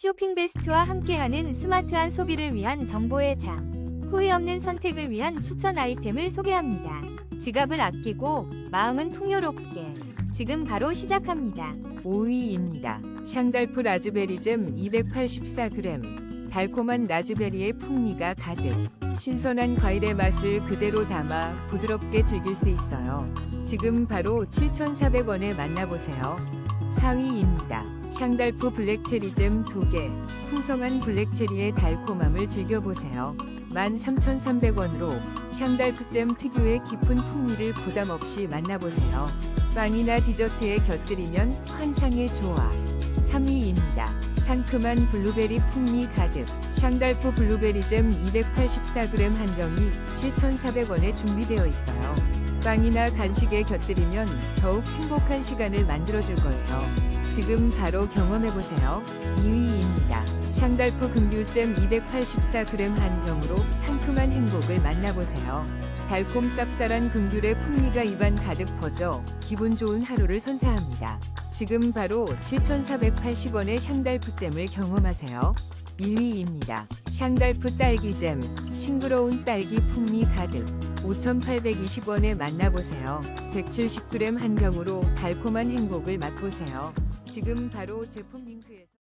쇼핑 베스트와 함께하는 스마트한 소비를 위한 정보의 장. 후회 없는 선택을 위한 추천 아이템을 소개합니다. 지갑을 아끼고 마음은 풍요롭게. 지금 바로 시작합니다. 5위입니다. 샹달프 라즈베리잼 284g. 달콤한 라즈베리의 풍미가 가득. 신선한 과일의 맛을 그대로 담아 부드럽게 즐길 수 있어요. 지금 바로 7,400원에 만나보세요. 4위입니다. 샹달프 블랙체리잼 2개. 풍성한 블랙체리의 달콤함을 즐겨보세요. 13,300원으로 샹달프잼 특유의 깊은 풍미를 부담 없이 만나보세요. 빵이나 디저트에 곁들이면 환상의 조화. 3위입니다. 상큼한 블루베리 풍미 가득. 샹달프 블루베리잼 284g 한 병이 7,400원에 준비되어 있어요. 빵이나 간식에 곁들이면 더욱 행복한 시간을 만들어줄 거예요. 지금 바로 경험해보세요. 2위입니다. 샹달프 금귤잼 284g 한 병으로 상큼한 행복을 만나보세요. 달콤 쌉쌀한 금귤의 풍미가 입안 가득 퍼져 기분 좋은 하루를 선사합니다. 지금 바로 7,480원의 샹달프잼을 경험하세요. 1위입니다. 샹달프 딸기잼, 싱그러운 딸기 풍미 가득. 5,820원에 만나보세요. 170g 한 병으로 달콤한 행복을 맛보세요. 지금 바로 제품 링크에서